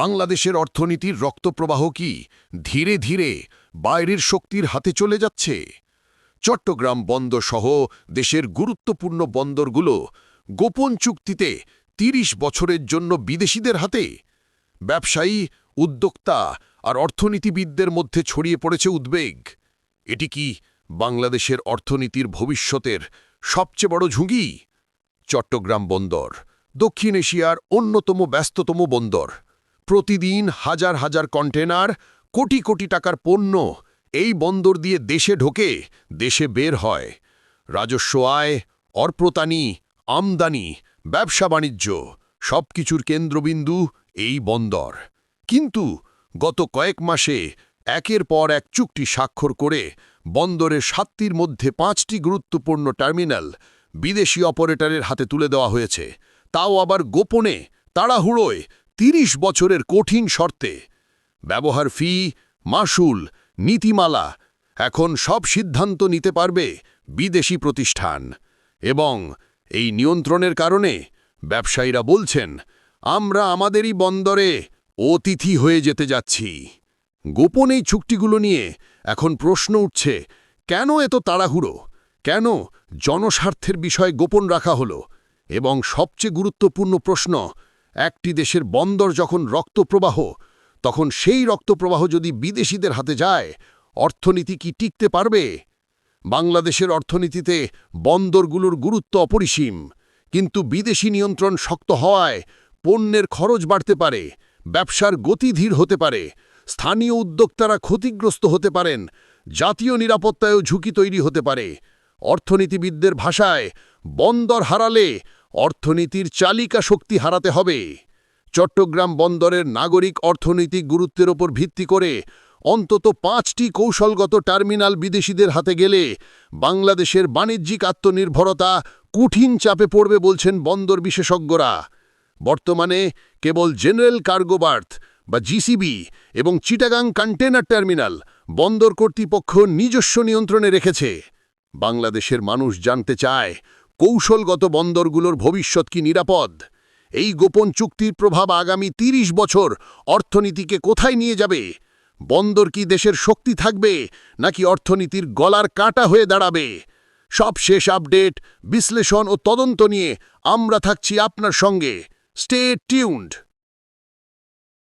বাংলাদেশের অর্থনীতির রক্তপ্রবাহ কি ধীরে ধীরে বাইরের শক্তির হাতে চলে যাচ্ছে? চট্টগ্রাম বন্দর সহ দেশের গুরুত্বপূর্ণ বন্দরগুলো গোপন চুক্তিতে ৩০ বছরের জন্য বিদেশিদের হাতে? ব্যবসায়ী, উদ্যোক্তা আর অর্থনীতিবিদদের মধ্যে ছড়িয়ে পড়েছে উদ্বেগ। এটি কি বাংলাদেশের অর্থনীতির ভবিষ্যতের সবচেয়ে বড় ঝুঁকি? চট্টগ্রাম বন্দর দক্ষিণ এশিয়ার অন্যতম ব্যস্ততম বন্দর। প্রতিদিন হাজার হাজার কন্টেনার, কোটি কোটি টাকার পণ্য এই বন্দর দিয়ে দেশে ঢোকে, দেশে বের হয়। রাজস্ব আয়, অর্প্রতানি, আমদানি, ব্যবসা বাণিজ্য সবকিছুর কেন্দ্রবিন্দু এই বন্দর। কিন্তু গত কয়েক মাসে একের পর এক চুক্তি স্বাক্ষর করে বন্দরের সাতটির মধ্যে পাঁচটি গুরুত্বপূর্ণ টার্মিনাল বিদেশি অপারেটরের হাতে তুলে দেওয়া হয়েছে। তাও আবার গোপনে, তাড়াহুড়োয় ৩০ বছরের কঠিন শর্তে। ব্যবহার ফি মাসুল নীতিমালা, এখন সব সিদ্ধান্ত নিতে পারবে বিদেশি প্রতিষ্ঠান। এবং এই নিয়ন্ত্রণের কারণে ব্যবসায়ীরা বলছেন, আমরা আমাদেরই বন্দরে অতিথি হয়ে যেতে যাচ্ছি। গোপন এই চুক্তিগুলো নিয়ে এখন প্রশ্ন উঠছে, কেন এত তাড়াহুড়ো? কেন জনস্বার্থের বিষয় গোপন রাখা হলো? এবং সবচেয়ে গুরুত্বপূর্ণ প্রশ্ন একটি দেশের বন্দর যখন রক্তপ্রবাহ, তখন সেই রক্তপ্রবাহ যদি বিদেশিদের হাতে যায়, অর্থনীতি কি টিকতে পারবে? বাংলাদেশের অর্থনীতিতে বন্দরগুলোর গুরুত্ব অপরিসীম, কিন্তু বিদেশি নিয়ন্ত্রণ শক্ত হওয়ায় পণ্যের খরচ বাড়তে পারে, ব্যবসার গতি ধীর হতে পারে, স্থানীয় উদ্যোক্তারা ক্ষতিগ্রস্ত হতে পারেন, জাতীয় নিরাপত্তায়ও ঝুঁকি তৈরি হতে পারে। অর্থনীতিবিদদের ভাষায়, বন্দর হারালে অর্থনীতির চালিকা শক্তি হারাতে হবে। চট্টগ্রাম বন্দরের নাগরিক অর্থনৈতিক গুরুত্বের ওপর ভিত্তি করে অন্তত পাঁচটি কৌশলগত টার্মিনাল বিদেশিদের হাতে গেলে বাংলাদেশের বাণিজ্যিক আত্মনির্ভরতা কঠিন চাপে পড়বে বলছেন বন্দর বিশেষজ্ঞরা। বর্তমানে কেবল জেনারেল কার্গো বার্থ বা জিসিবি এবং চিটাগাং কন্টেনার টার্মিনাল বন্দর কর্তৃপক্ষ নিজস্ব নিয়ন্ত্রণে রেখেছে। বাংলাদেশের মানুষ জানতে চায় কৌশলগত বন্দরগুলোর ভবিষ্যৎ কি নিরাপদ? এই গোপন চুক্তির প্রভাব আগামী ৩০ বছর অর্থনীতিকে কোথায় নিয়ে যাবে? বন্দর কি দেশের শক্তি থাকবে, নাকি অর্থনীতির গলার কাটা হয়ে দাঁড়াবে? সব শেষ আপডেট, বিশ্লেষণ ও তদন্ত নিয়ে আমরা থাকছি আপনার সঙ্গে। Stay tuned!